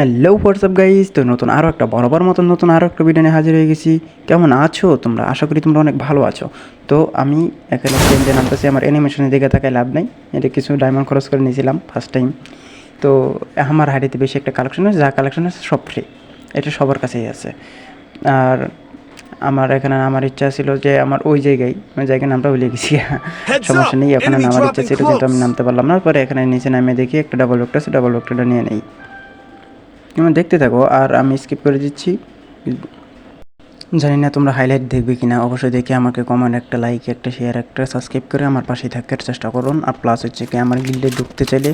Hello WhatsApp guys তো নতুন আরও একটা বরাবর মতন নতুন আরও একটা ভিডিও নিয়ে হাজির হয়ে গেছি। কেমন আছো? তোমরা আশা করি তোমরা অনেক ভালো আছো। তো আমি এখানে ট্রেনতে নামতেছি। আমার অ্যানিমেশনের দিকে তাকায় লাভ নাই। এটা কিছু ডায়মন্ড খরচ করে নিয়েছিলাম ফার্স্ট টাইম তো আমার হাড়িতে বেশি একটা কালেকশন আছে। যা কালেকশন আছে সব ফ্রি এটা সবার কাছেই আছে। আর আমার এখানে আমার ইচ্ছা ছিল যে আমার ওই জায়গায় ওই জায়গায় নামটা ভুলে গেছি। সমস্যা নেই এখানে নামার ইচ্ছা ছিল কিন্তু আমি নামতে পারলাম না। পরে এখানে নিচে নামে দেখি একটা ডাবল লোকটা আছে ডাবল লোকটা নিয়ে নেই। তুমি দেখতে থাকো আর আমি স্কিপ করে দিচ্ছি। জানি না তোমরা হাইলাইট দেখবে কি না অবশ্যই দেখে আমাকে কমেন্ট একটা লাইক একটা শেয়ার একটা সাবস্ক্রাইব করে আমার পাশে থাকার চেষ্টা করুন। আর প্লাস হচ্ছে কি আমার গিল্ডে ঢুকতে চাইলে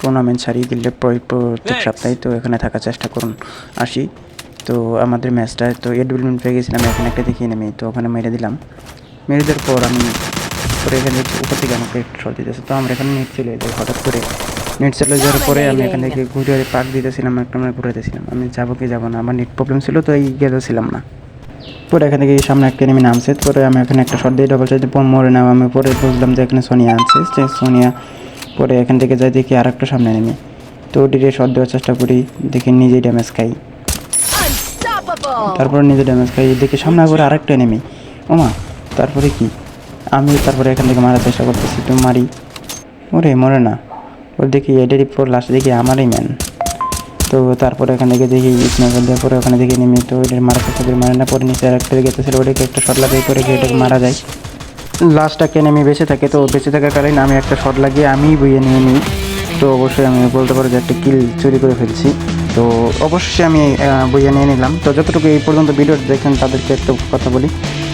টুর্নামেন্ট ছাড়িয়ে গিল্ডে প্রত্যেক সপ্তাহে তো এখানে থাকার চেষ্টা করুন। আসি। তো আমাদের ম্যাচটা তো এডব্লিউমেন্ট পেয়ে গেছিলাম এখানে একটা দেখিয়ে নেমে তো ওখানে মেরে দিলাম। মেরে দেওয়ার পর আমি পরে এখানে উপর থেকে আমাকে একটু শট দিতেছে তো আমরা এখানে নেট চলে যাই হঠাৎ করে। নেট চলে যাওয়ার পরে আমি এখান থেকে ঘুরে পাক দিতেছিলাম একটা আমরা ঘুরাইতেছিলাম আমি যাব কি যাব না আমার নেট প্রবলেম ছিল তো এই গেছিলাম না। পরে এখান থেকে সামনে একটা এনিমি নামছে পরে আমি এখানে একটা শট দিয়ে ডবল চাইতে মরে নাম আমি পরে বুঝলাম যে এখানে সোনিয়া আনছে যে সোনিয়া পরে এখান থেকে যাই দেখি আর একটা সামনে নেমে তো ওটিতে শট দেওয়ার চেষ্টা করি দেখি নিজেই ড্যামেজ খাই! তারপরে নিজে ড্যামেজ খাই দেখি সামনে করে আরেকটা এনেমি ওমা তারপরে কি? আমি তারপরে এখান থেকে মারার চেষ্টা করতেছি তো মারি। ওরে মরে না। ওর দেখি এডের পর লাস্ট দেখি আমারই ম্যান তো তারপরে এখান থেকে দেখি স্নাইপার দেওয়ার পরে ওখানে দেখি নেমে তো ওইটার মারা চেষ্টা করি মারে না, পরে নিচে আরেকটা গেতেছিল ওটাকে একটা শট লাগিয়ে গিয়ে এটাকে মারা যায়। লাস্টটাকে নেমে বেঁচে থাকে তো বেঁচে থাকাকালীন আমি একটা শট লাগিয়ে আমিই বইয়ে নিয়ে নিই। তো অবশ্যই আমি বলতে পারো যে একটা কিল চুরি করে ফেলছি। তো অবশ্যই আমি বইয়ে নিয়ে নিলাম। তো যতটুকু এই পর্যন্ত ভিডিও দেখেন তাদেরকে একটু কথা বলি।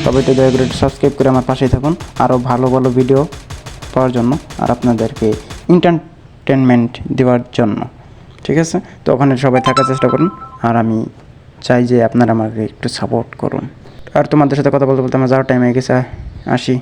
তবে তো দয়া করে সাবস্ক্রাইব করে আমার পাশেই থাকুন। আরও ভালো ভালো ভিডিও পাওয়ার জন্য। আর আপনাদেরকে এন্টারটেনমেন্ট দেওয়ার জন্য। ঠিক আছে? তো ওখানে সবাই থাকার চেষ্টা করুন। আর আমি চাই যে আপনারা আমাকে একটু সাপোর্ট করুন। আর তোমাদের সাথে কথা বলতে বলতে আমার যাওয়ার টাইম হয়ে গেছে। আসি।